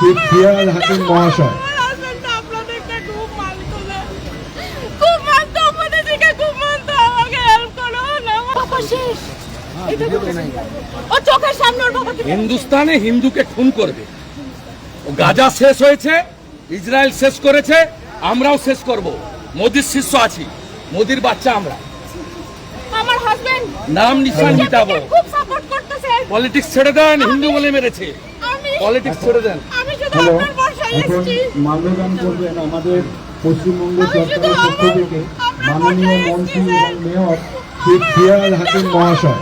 শ্রী হাকিম মহাশয়। হিন্দুস্তানে হিন্দুকে খুন করবে। ও গাজা শেষ হয়েছে ইসরায়েল শেষ করেছে আমরাও শেষ করব। মোদির শিষ্য আছি মোদির বাচ্চা আমরা। আমার হাজবেন্ড নাম নিশান মিটাবো। পলিটিক্স ছেড়ে দেন হিন্দু বলে মেরেছে। পলিটিক্স ছেড়ে দেন। হ্যালো এখন এসেছি। মাল্যদান করবেন আমাদের পশ্চিমবঙ্গ সরকারের পক্ষ থেকে মাননীয় মন্ত্রী এবং মেয়র শ্রী ফিয়াজ হাকিম মহাশয়।